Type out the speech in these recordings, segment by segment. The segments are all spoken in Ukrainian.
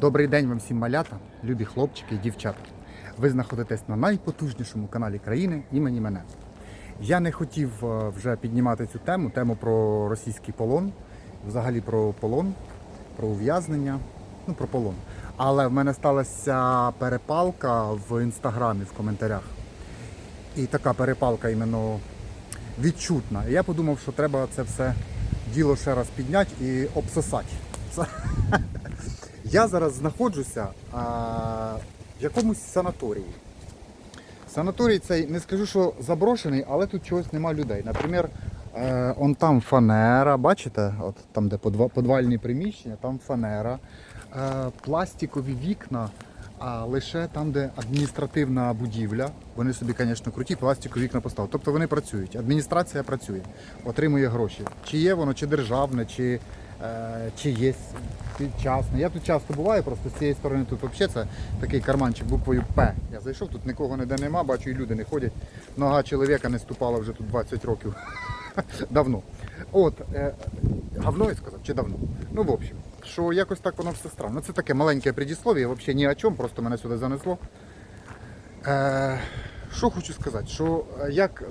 Добрий день вам всім малята, любі хлопчики і дівчата. Ви знаходитесь на найпотужнішому каналі країни імені мене. Я не хотів е, вже піднімати цю тему, тему про російський полон, взагалі про полон, про ув'язнення, ну про полон. Але в мене сталася перепалка в інстаграмі в коментарях. І така перепалка іменно відчутна. Я подумав, що треба це все діло ще раз підняти і обсосати. Я зараз знаходжуся а, в якомусь санаторії. Санаторій цей не скажу, що заброшений, але тут чогось нема людей. Наприклад, е, он там фанера, бачите, от там, де подва- подвальні приміщення, там фанера, е, пластикові вікна, а лише там, де адміністративна будівля. Вони собі, звісно, круті, пластикові вікна поставили. Тобто вони працюють. Адміністрація працює, отримує гроші. Чи є воно, чи державне, чи, чи є частне. Я тут часто буваю, просто з цієї сторони тут взагалі це такий карманчик буквою П. Я зайшов, тут нікого ніде нема, бачу, і люди не ходять. Нога чоловіка не ступала вже тут 20 років. Давно. От, е, я сказав, чи давно? Ну, в общем, що якось так воно все странно. Це таке маленьке предіслов'я, взагалі ні о чому, просто мене сюди занесло. Е, що хочу сказати, що е, як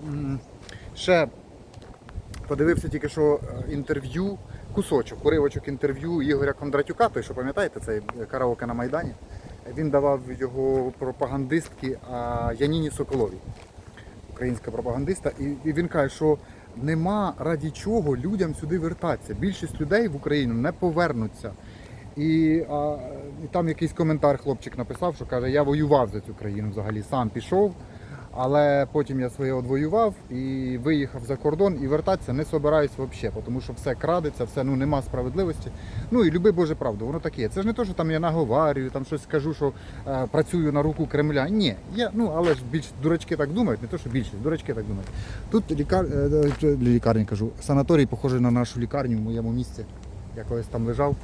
ще подивився тільки що е, інтерв'ю, кусочок, уривочок інтерв'ю Ігоря Кондратюка, той, що пам'ятаєте, цей караоке на Майдані. Він давав його пропагандистки Яніні Соколовій, українська пропагандиста, і, він каже, що нема раді чого людям сюди вертатися. Більшість людей в Україну не повернуться. І, а, і там якийсь коментар хлопчик написав, що каже, я воював за цю країну взагалі, сам пішов, але потім я своє одвоював і виїхав за кордон і вертатися не собираюсь взагалі, тому що все крадеться, все ну нема справедливості. Ну і люби Боже правду, воно таке. Це ж не те, що там я наговарюю, там щось скажу, що е, працюю на руку Кремля. Ні, я ну але ж більш дурачки так думають, не то, що більшість, дурачки так думають. Тут лікар е, е, лікарні кажу, санаторій похожий на нашу лікарню в моєму місці. Я колись там лежав.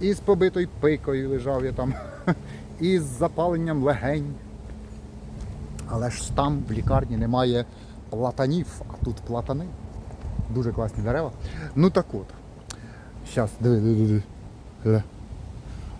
І з побитою пикою лежав я там, і з запаленням легень. Але ж там в лікарні немає платанів, а тут платани. Дуже класні дерева. Ну так от. Зараз, диви, диви, диви.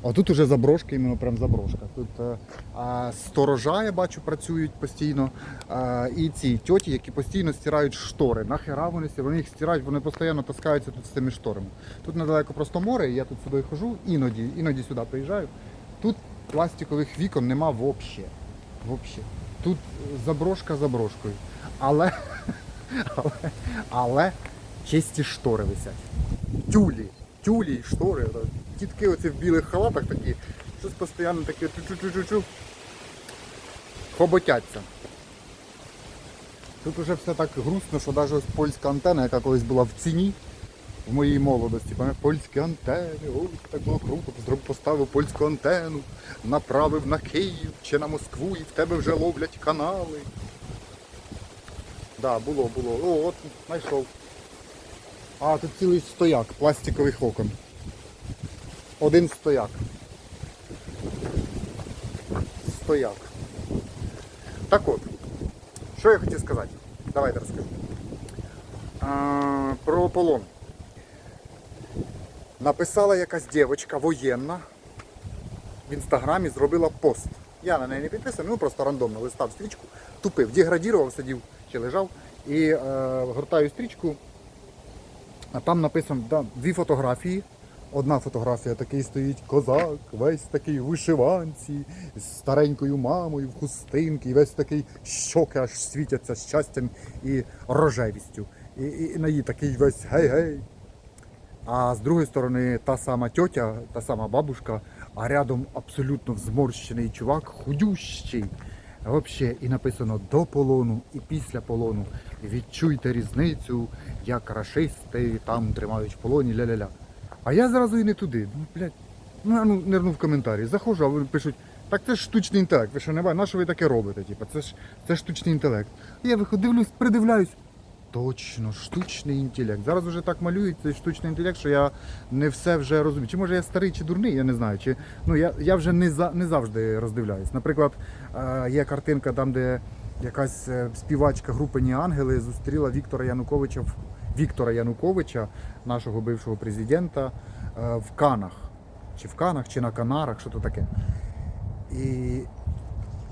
А тут уже заброшка, іменно прям заброшка. Тут е, а, сторожа, я бачу, працюють постійно. А, і ці тьоті, які постійно стирають штори. Нахера вони стирають? Вони їх стирають, вони постійно таскаються тут з цими шторами. Тут недалеко просто море, я тут сюди хожу, іноді, іноді сюди приїжджаю. Тут пластикових вікон нема взагалі. Тут заброшка заброшкою. Але, але, але чисті штори висять. Тюлі, тюлі і штори. Тітки оці в білих халатах такі, щось постійно таке чу-чу-чу-чу. Хоботяться. Тут уже все так грустно, що навіть ось польська антена, яка колись була в ціні в моїй молодості, польські антени, ой, так було круто, зроб поставив польську антенну, направив на Київ чи на Москву і в тебе вже ловлять канали. Да, було, було. О, от знайшов. А, тут цілий стояк пластикових окон. Один стояк. Стояк. Так от, що я хотів сказати? Давайте розкажу. А, про полон. Написала якась дівчинка воєнна в інстаграмі зробила пост. Я на неї не підписаний, ну просто рандомно листав стрічку, тупив, деградірував, сидів чи лежав і е, гортаю стрічку, а там написано да, дві фотографії. Одна фотографія такий стоїть козак, весь такий в вишиванці, з старенькою мамою в хустинки, і весь такий щоки аж світяться щастям і рожевістю. І, і, і на її такий весь гей-гей. А з другої сторони та сама тьотя, та сама бабушка, а рядом абсолютно зморщений чувак, худющий. Вообще, і написано до полону і після полону. Відчуйте різницю, як рашисти там тримають в полоні, ля-ля-ля. А я зразу і не туди. Ну, блядь, ну, а ну нирну в коментарі. Заходжу, а вони пишуть, так це ж штучний інтелект. Ви що не бачите, на що ви таке робите? Типа, це ж це штучний інтелект. Я виходжу, дивлюсь, придивляюсь. Точно, штучний інтелект. Зараз вже так малюють цей штучний інтелект, що я не все вже розумію. Чи може я старий чи дурний, я не знаю. Чи, ну, я, я вже не, за, не завжди роздивляюсь. Наприклад, е, є картинка там, де якась е, співачка групи Ні Ангели зустріла Віктора Януковича Віктора Януковича, нашого бившого президента, е, в Канах. чи в Канах, чи на Канарах, що то таке. І,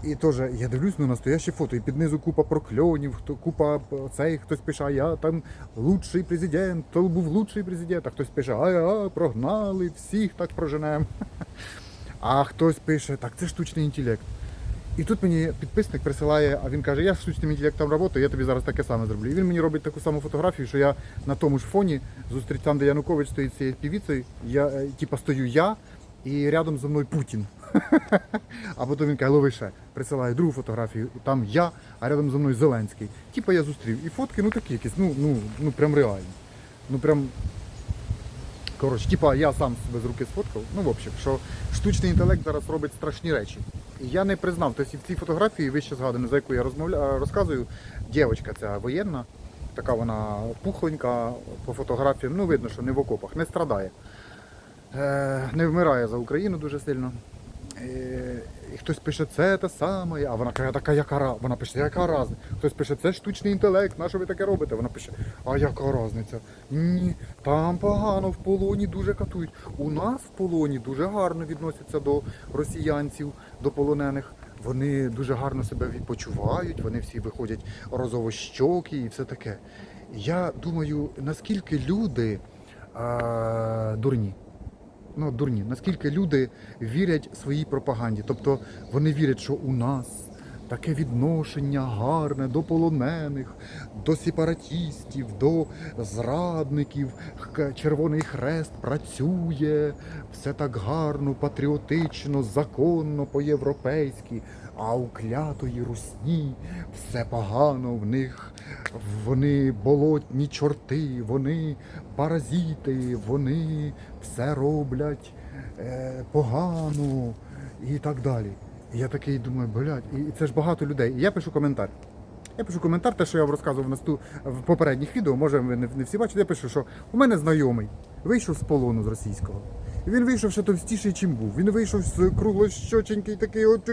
і теж я дивлюсь, ну настояще фото, і під низу купа прокльонів, хто купа е, цей, хтось пише, а я там лучший президент, то був лучший президент, а хтось пише, а, а прогнали, всіх так проженемо. А хтось пише, так це штучний інтелект. І тут мені підписник присилає, а він каже, я з штучним інтелектом працюю, я тобі зараз таке саме зроблю. І він мені робить таку саму фотографію, що я на тому ж фоні зустріч де Янукович стоїть цією півіцею, я е, типа стою я і рядом зі мною Путін. А потім він каже, лови ще. Присилає другу фотографію, там я, а рядом зі мною Зеленський. Типа я зустрів. І фотки, ну такі якісь, ну, ну, ну прям реальні. Ну прям Коротше, типа я сам себе з руки сфоткав. Ну, в общем, що штучний інтелект зараз робить страшні речі. І я не признав, тобто в цій фотографії, вище згадано, за яку я розмовля... розказую, дівчинка ця воєнна, така вона пухленька по фотографіям, ну видно, що не в окопах, не страдає. Е, не вмирає за Україну дуже сильно. І хтось пише, це те саме, а вона каже, така яка разниця? Вона пише, яка разниця? Хтось пише, це штучний інтелект, на що ви таке робите? Вона пише, а яка різниця? Ні, там погано, в полоні дуже катують. У нас в полоні дуже гарно відносяться до росіянців, до полонених. Вони дуже гарно себе відпочивають, вони всі виходять розовощокі і все таке. Я думаю, наскільки люди а, дурні ну, дурні, наскільки люди вірять своїй пропаганді. Тобто вони вірять, що у нас таке відношення гарне до полонених, до сепаратістів, до зрадників. Червоний хрест працює, все так гарно, патріотично, законно, по-європейськи. А у клятої русні все погано в них. Вони болотні чорти, вони паразити, вони все роблять е, погано і так далі. І я такий думаю, блядь, і це ж багато людей. І я пишу коментар. Я пишу коментар, те, що я вам розказував на сту в попередніх відео, може ви не, не всі бачите. Я пишу, що у мене знайомий вийшов з полону з російського. Він вийшов ще товстіший, чим був. Він вийшов з круглощоченький такий, от,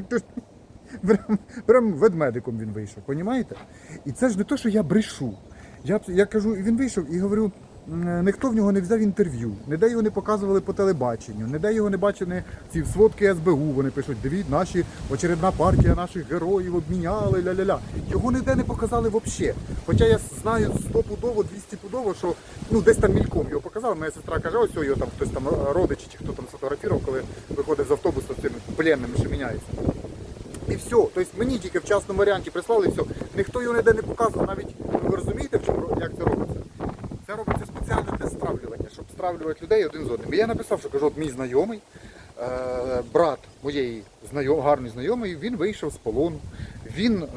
прям, прям ведмедиком він вийшов, понімаєте? І це ж не то, що я брешу. Я, я кажу, він вийшов і говорю, ніхто в нього не взяв інтерв'ю, ніде його не показували по телебаченню, ніде його не бачили ці сводки СБУ. Вони пишуть, дивіть, наші очередна партія наших героїв обміняли, ля-ля-ля. Його ніде не показали взагалі. Хоча я знаю стопудово, 200 пудово, що ну десь там мільком його показали. Моя сестра каже, ось його там хтось там родичі чи хто там сфотографував, коли виходить з автобуса з цими пленними, що міняється. І все. Тобто мені тільки в частному варіанті прислали і все. Ніхто його ніде не показував. Навіть ви розумієте, як це робиться? Це робиться спеціально для стравлювання, щоб стравлювати людей один з одним. І я написав, що кажу, от мій знайомий, е, брат моєї знайом, гарний знайомий, він вийшов з полону, він е,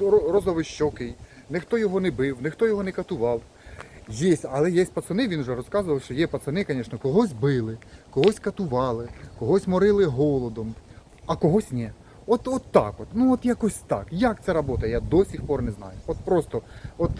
ро- розовищокий, ніхто його не бив, ніхто його не катував. Є, але є пацани, він вже розказував, що є пацани, звісно, когось били, когось катували, когось морили голодом, а когось ні. От, от так от. Ну от якось так. Як це працює, я до сих пор не знаю. От просто, от,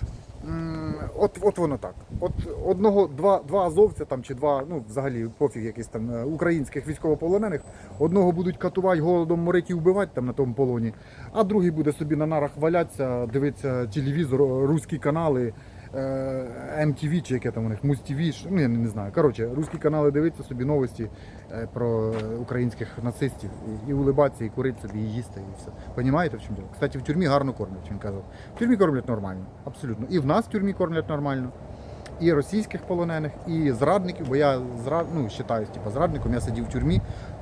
от, от воно так. От одного, два, два азовця там чи два, ну взагалі пофіг якісь там е, українських військовополонених, одного будуть катувати голодом, морити і вбивати там на тому полоні, а другий буде собі на нарах валятися, дивитися телевізор, е, руські канали. Е, MTV чи яке там у них, Муз-ТВ, ну я не, знаю. Коротше, русські канали дивиться собі новості е, про е, українських нацистів і улибатися, і курити собі, і їсти, і все. Понімаєте, в чому діло? Кстати, в тюрмі гарно кормлять, він казав. В тюрмі кормлять нормально, абсолютно. І в нас в тюрмі кормлять нормально. І російських полонених, і зрадників, бо я зрад, ну, вважаюсь, типу, зрадником, я сидів в тюрмі.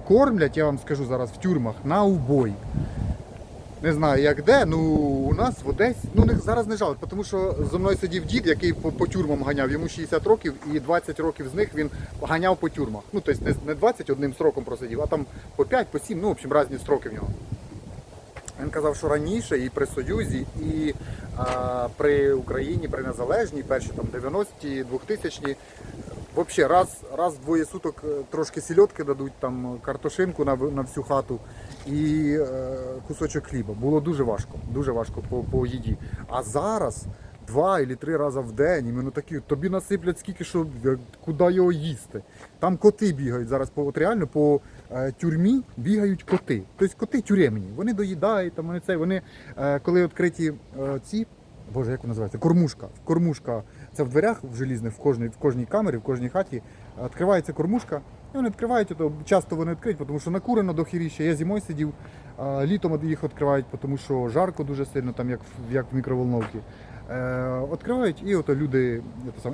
Кормлять, я вам скажу зараз, в тюрмах на убой. Не знаю як де, ну у нас в Одесі, ну не зараз не жалко, тому що зі мною сидів дід, який по, по тюрмам ганяв, йому 60 років, і 20 років з них він ганяв по тюрмах. Ну, тобто не, не 20 одним строком просидів, а там по 5, по 7, ну, в общем, різні строки в нього. Він казав, що раніше і при Союзі, і а, при Україні, при Незалежній, перші там 90-ті, 2000-ті, взагалі раз, раз в двоє суток е, трошки сільотки дадуть, там картошинку на, на всю хату і е, кусочок хліба. Було дуже важко, дуже важко по, по їді. А зараз два або три рази в день, іменно такі, тобі насиплять скільки, що е, куди його їсти. Там коти бігають зараз, по, от реально по е, тюрмі бігають коти. Тобто коти тюремні, вони доїдають, там вони це, вони, коли відкриті ці, боже, як вона називається, кормушка. Кормушка, це в дверях в желізних, в кожній, в кожній камері, в кожній хаті відкривається кормушка, І вони відкривають, то часто вони відкриють, тому що накурено до хіріща. Я зимою сидів, літом їх відкривають, тому що жарко дуже сильно, там як, в- як в мікроволновці. Е, відкривають і ото люди,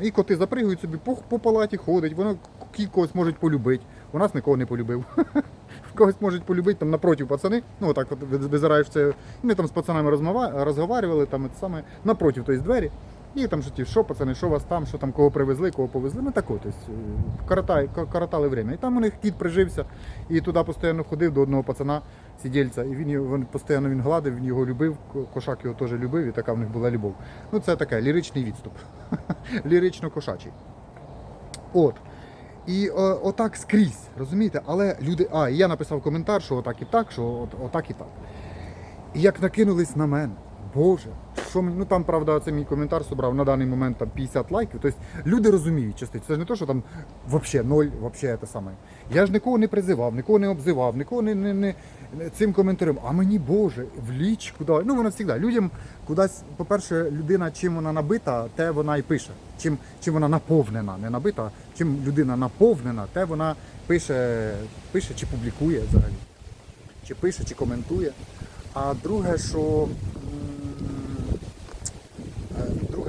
і коти запригують собі по, по палаті, ходять, воно когось можуть полюбити. У нас нікого не полюбив. Когось можуть полюбити там напротив пацани. Ну отак от визираєш це. Ми там з пацанами розмова, розговарювали, там це саме напротив тобто, двері. І там ті, що пацани, що вас там, що там, кого привезли, кого повезли. Ну так от, е, коротали время. І там у них кіт прижився, і туди постійно ходив до одного пацана, сидільця, і він він постійно він гладив, він його любив, кошак його теж любив, і така в них була любов. Ну це таке ліричний відступ. Лірично-кошачий. От. І о, отак скрізь, розумієте? Але люди. А, і я написав коментар, що отак і так, що от, отак і так. І як накинулись на мене, Боже, що мені. Ну там, правда, це мій коментар собрав на даний момент там 50 лайків. Тобто люди розуміють частиці. Це ж не то, що там взагалі ноль, взагалі те саме. Я ж нікого не призивав, нікого не обзивав, нікого не, не, не цим коментарем. А мені Боже, в ліч, куди. Ну воно завжди. Людям кудись, по-перше, людина, чим вона набита, те вона і пише. Чим, чим вона наповнена, не набита, чим людина наповнена, те вона пише, пише чи публікує взагалі. Чи пише, чи коментує. А друге, що.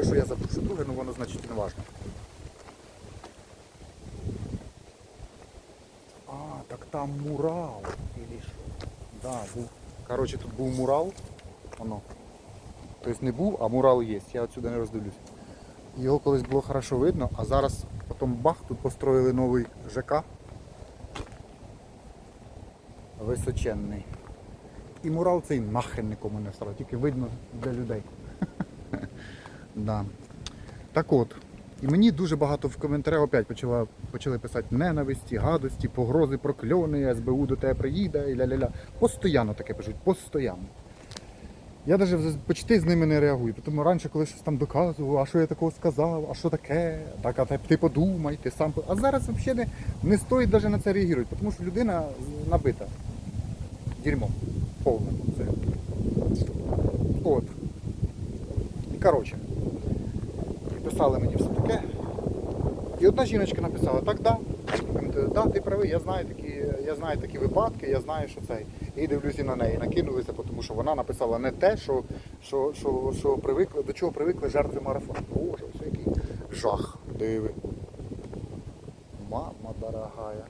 М, е, що я забув, що друге, ну воно значить не важно. А, так там мурал. Или що? Да, був. Коротше, тут був мурал. Воно. Тобто не був, а мурал є. Я отсюди не роздивлюсь. Його колись було хорошо видно, а зараз потім бах, тут построїли новий ЖК. Височенний. І мурал цей нахрен нікому не став, тільки видно для людей. Да. Так от. І мені дуже багато в коментарях опять почала, почали писати ненависті, гадості, погрози, прокльони, СБУ до тебе приїде і ля-ля-ля. Постоянно таке пишуть, постоянно. Я навіть почти з ними не реагую, тому раніше, коли щось там доказував, а що я такого сказав, а що таке, так, а ти- подумай, ти сам. А зараз взагалі не, не стоїть навіть на це реагувати, тому що людина набита дерьмом повним. От. І коротше, писали мені все таке. І одна жіночка написала, так, да. Да, ти правий, я знаю такі, я знаю такі випадки, я знаю, що це. І дивлюся на неї, накинулися, тому що вона написала не те, що, що, що, що привикли, до чого привикли жертви марафону. Боже, ось який жах. Диви. Мама дорогая.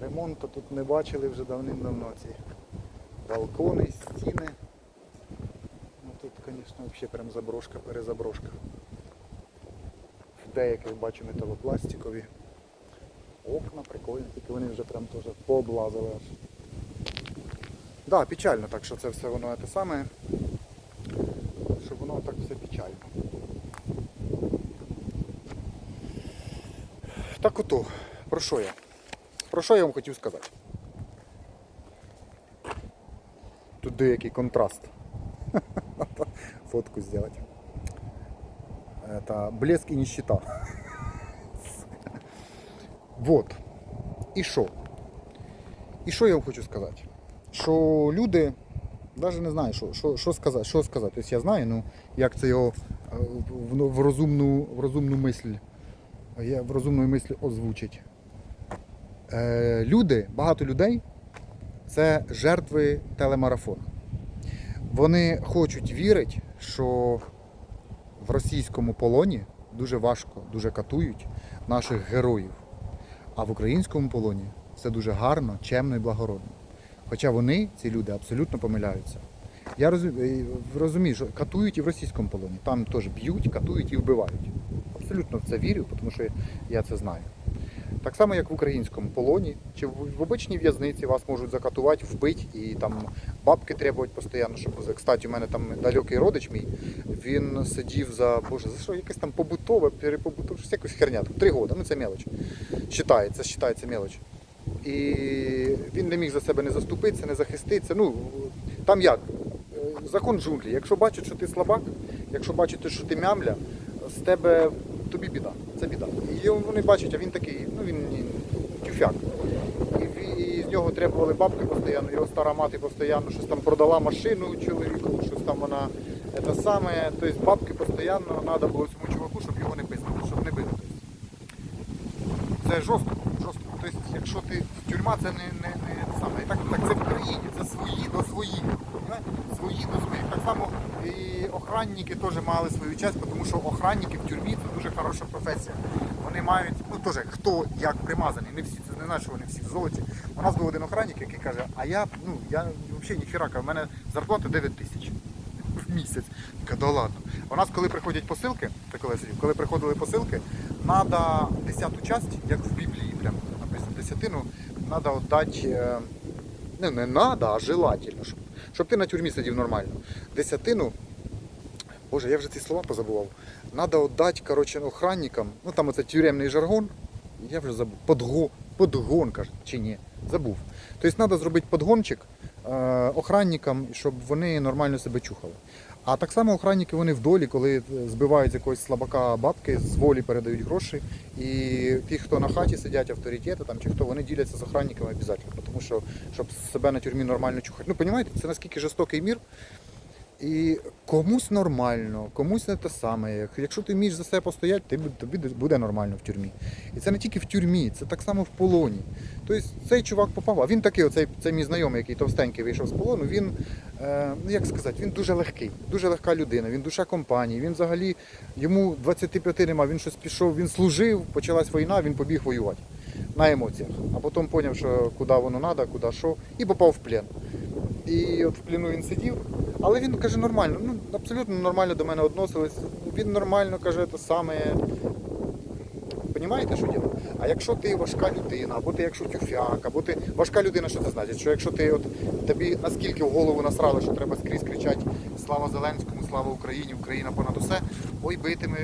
Ремонту тут не бачили вже давним-давно ці балкони, стіни. Ну звісно, взагалі прям заброшка, перезаброшка. В деяких бачу металопластикові. Окна прикольні, тільки вони вже прям теж пооблазили аж. Да, печально так, що це все воно те саме. Що воно так все печально. Так ото, про що я? Про що я вам хотів сказати? Тут деякий контраст. Фотку зробити. Это блеск і нищета. Вот. І що? І що я вам хочу сказати? Що люди, навіть не знаю, що, що, що сказати. Тобто я знаю, ну, як це його е, в, в, розумну, в розумну мисль, в розумну мисль озвучить. Е, люди, багато людей це жертви телемарафону. Вони хочуть вірити, що в російському полоні дуже важко, дуже катують наших героїв. А в українському полоні все дуже гарно, чемно і благородно. Хоча вони, ці люди, абсолютно помиляються. Я розумію, розумію, що катують і в російському полоні. Там теж б'ють, катують і вбивають. Абсолютно в це вірю, тому що я це знаю. Так само, як в українському полоні, чи в, обичній в'язниці вас можуть закатувати, вбити і там бабки требують постійно, щоб Кстати, у мене там далекий родич мій, він сидів за Боже, за що якесь там побутове, перепобутове, щось якось херня, там три роки, ну це мелоч. Считається, считається мелоч. І він не міг за себе не заступитися, не захиститися. Ну, там як? Закон джунглі. Якщо бачать, що ти слабак, якщо бачать, що ти мямля, з тебе тобі біда. Це біда. І вони бачать, а він такий, ну він тюфяк. І, і з нього требували бабки постійно, його стара мати постійно щось там продала машину чоловіку, щось там вона це саме. Тобто бабки постійно треба було цьому чуваку, щоб його не пиздили, щоб не били. Це жорстко, жорстко. тобто, якщо ти тюрма, це не, не, не те саме. І так, так це в Україні, це свої до своїх. До. Так само і охранники теж мали свою честь, тому що охранники в тюрмі це дуже хороша професія. Вони мають, ну теж хто як примазаний, не всі, це не значить, що вони всі в золоті. У нас був один охранник, який каже, а я, ну, я взагалі ніхіра, каже, в мене зарплата 9 тисяч в місяць. Я да ладно. У нас, коли приходять посилки, це коли приходили посилки, треба десяту часть, як в Біблії, прям написано, десятину, треба віддати, е, не, не треба, а желательно, щоб, щоб ти на тюрмі сидів нормально. Десятину, боже, я вже ці слова позабував. Треба віддати, коротше, охранникам, ну там оце тюремний жаргон, я вже забув, подго, подгон, каже, чи ні, забув. Тобто треба зробити подгончик е, охранникам, щоб вони нормально себе чухали. А так само охранники вони в долі, коли збивають з якогось слабака бабки, з волі передають гроші. І ті, хто на хаті сидять, авторитети там, чи хто, вони діляться з охранниками обов'язково, тому що щоб себе на тюрмі нормально чухати. Ну, розумієте, це наскільки жорстокий мір. І комусь нормально, комусь не те саме. Якщо ти вмієш за себе постояти, ти, тобі буде нормально в тюрмі. І це не тільки в тюрмі, це так само в полоні. Тобто цей чувак попав, а він такий, оцей, цей мій знайомий, який товстенький вийшов з полону, він, ну як сказати, він дуже легкий, дуже легка людина, він душа компанії, він взагалі, йому 25 нема, він щось пішов, він служив, почалась війна, він побіг воювати на емоціях. А потім зрозумів, що куди воно треба, куди що, і попав в плен. І от в плену він сидів, але він каже нормально, ну абсолютно нормально до мене відносились. Він нормально каже те саме. Понімаєте, що діло? А якщо ти важка людина, або ти якщо тюфяк, або ти важка людина, що це значить? Що якщо ти от тобі наскільки в голову насрали, що треба скрізь кричати Слава Зеленському, слава Україні, Україна понад усе, ой, битимуть,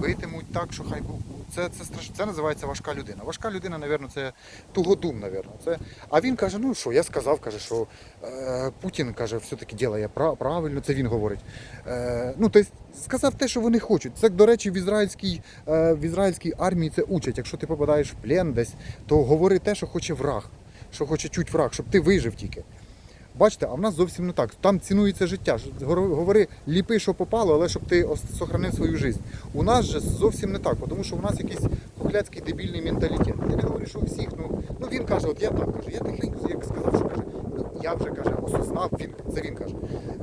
битимуть так, що хай бу- це, це страшно. Це називається важка людина. Важка людина, напевно, це тугодум, напевно. Це... А він каже, ну що, я сказав, каже, що е, Путін каже, все-таки ділає правильно, це він говорить. Е, ну, тобто, сказав те, що вони хочуть. Це, до речі, в ізраїльській, е, в ізраїльській армії це учать. Якщо ти попадаєш в плен десь, то говори те, що хоче враг, що хоче чуть враг, щоб ти вижив тільки. Бачите, а в нас зовсім не так. Там цінується життя. Говори, ліпи, що попало, але щоб ти сохранив свою життя. У нас же зовсім не так, тому що у нас якийсь хохляцький дебільний менталітет. Я не говорю, що у всіх, ну, ну він каже, от я так каже, я тихенько як сказав, що каже, ну, я вже каже, осознав, він, це він каже,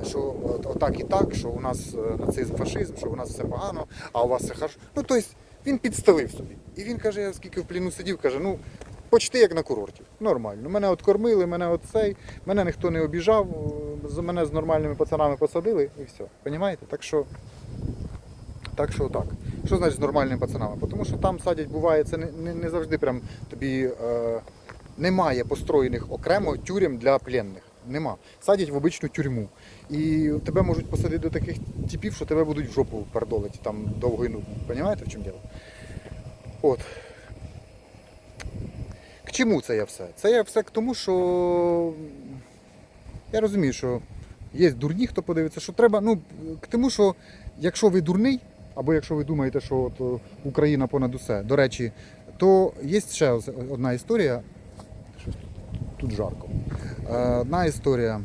що от, отак і так, що у нас е, нацизм, фашизм, що у нас все погано, а у вас все хорошо. Ну, тобто він підставив собі. І він каже, я скільки в пліну сидів, каже, ну. Почти як на курорті. Нормально. Мене от кормили, мене от цей, мене ніхто не обіжав, мене з нормальними пацанами посадили і все. Понімаєте? Так що, так що так. Що значить з нормальними пацанами? Тому що там садять, буває, це не, не, не завжди прям тобі е, немає построєних окремо тюрем для пленних. Нема. Садять в обичну тюрму. І тебе можуть посадити до таких типів, що тебе будуть в жопу пердолити там довго і нудно. Понімаєте, в чому діло? От. К чому це я все? Це я все к тому, що я розумію, що є дурні, хто подивиться, що треба. Ну, к тому, що якщо ви дурний, або якщо ви думаєте, що от е, Україна понад усе, до речі, то є ще одна історія. Тут жарко. Е, Одна історія.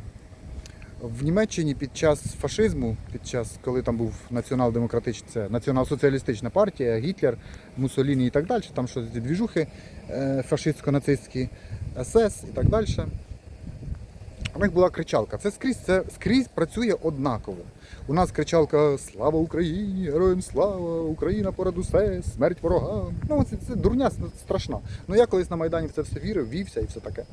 В Німеччині під час фашизму, під час, коли там був націонал-демократична, націонал-соціалістична партія, Гітлер, Муссоліні і так далі, там щось двіжухи е, фашистсько-нацистські, СС і так далі. У них була кричалка. Це скрізь, це скрізь працює однаково. У нас кричалка Слава Україні! Героям слава! Україна понад усе! Смерть ворогам! Ну, це, це дурня страшна. Ну я колись на Майдані в це все вірив, вівся і все таке.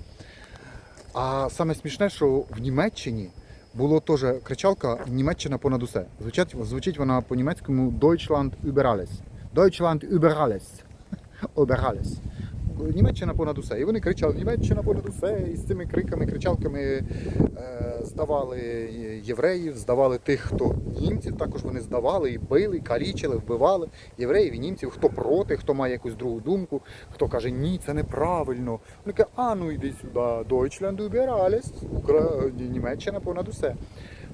А саме смішне, що в Німеччині було теж кричалка Німеччина понад усе. Звучить, звучить вона по-німецькому Deutschland über alles. Deutschland über alles. Über alles. Німеччина понад усе. І вони кричали Німеччина понад усе. І з цими криками, кричалками е, здавали євреїв, здавали тих, хто німців, також вони здавали і били, калічили, вбивали євреїв і німців, хто проти, хто має якусь другу думку, хто каже, ні, це неправильно. Вони кажуть, а ну йди сюди, Deutschland über. Німеччина понад усе.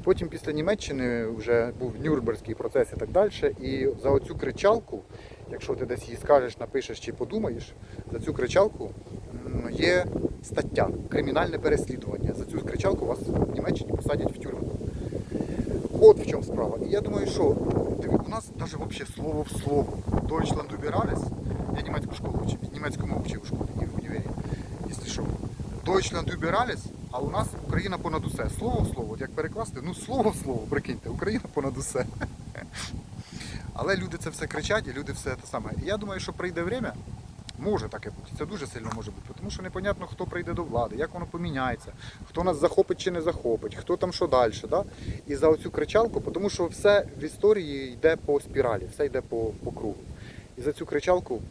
Потім після Німеччини вже був Нюрнберзький процес і так далі. І за оцю кричалку, якщо ти десь її скажеш, напишеш чи подумаєш, за цю кричалку є стаття кримінальне переслідування. За цю кричалку вас в Німеччині посадять в тюрму. От в чому справа. І я думаю, що у нас навіть взагалі слово в слово. Deutschland über. Я німецьку школу вчив, німецьку мову вчив у школі і в двері. Якщо що. Deutschland über а у нас Україна понад усе. Слово в слово, як перекласти, ну слово в слово, прикиньте, Україна понад усе. Але люди це все кричать, і люди все те саме. І я думаю, що прийде время, може таке бути. Це дуже сильно може бути, тому що непонятно, хто прийде до влади, як воно поміняється, хто нас захопить чи не захопить, хто там що далі. Да? І за оцю кричалку, тому що все в історії йде по спіралі, все йде по, по кругу. І за цю кричалку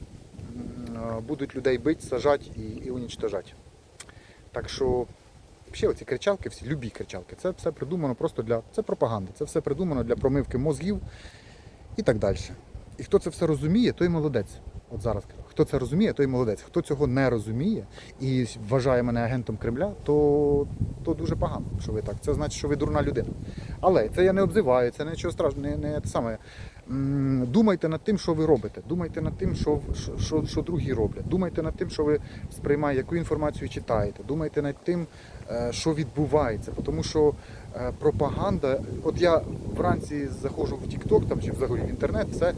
е, будуть людей бити, сажати і, і унічтожати. Так що, взагалі, оці кричалки, всі любі кричалки, це все придумано просто для. Це пропаганда, це все придумано для промивки мозгів і так далі. І хто це все розуміє, той молодець. От зараз. Хто це розуміє, той молодець. Хто цього не розуміє і вважає мене агентом Кремля, то, то дуже погано, що ви так. Це значить, що ви дурна людина. Але це я не обзиваю, це нічого страшного, не, не те саме. Думайте над тим, що ви робите. Думайте над тим, що, що, що, другі роблять. Думайте над тим, що ви сприймаєте, яку інформацію читаєте. Думайте над тим, е, що відбувається. Тому що пропаганда. От я вранці заходжу в TikTok там чи взагалі в інтернет, це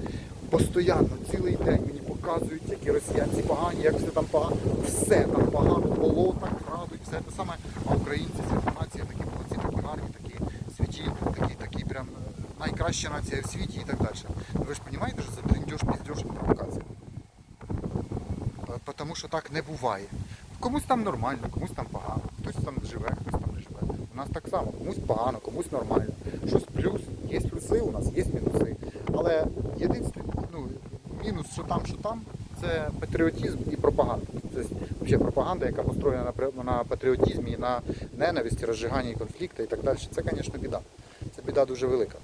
постійно, цілий день мені показують, які росіянці погані, як все там погано. Все там погано, болота, крадуть, все те саме. А українці свята нація, такі молодці, такі гарні, такі святі, такі, такі прям е, найкраща нація в світі і так далі. Ну, Ви ж розумієте, що це бліндьош, піздьош і провокація. Е, Тому що так не буває. Комусь там нормально, комусь там погано, хтось там живе, хтось. У нас так само, комусь погано, комусь нормально. Щось плюс, є плюси у нас, є мінуси. Але єдиний ну, мінус, що там, що там, це патріотизм і пропаганда. Це взагалі пропаганда, яка построєна на, на патріотизмі, на ненависті, розжиганні конфлікту і так далі. Це, звісно, біда. Це біда дуже велика.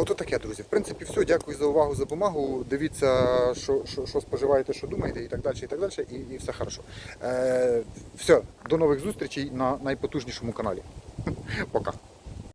Ото таке, друзі. В принципі, все. Дякую за увагу, за допомогу. Дивіться, що, що, що споживаєте, що думаєте, і так далі, і так далі, і, і все хорошо. Е, все, до нових зустрічей на найпотужнішому каналі. Пока.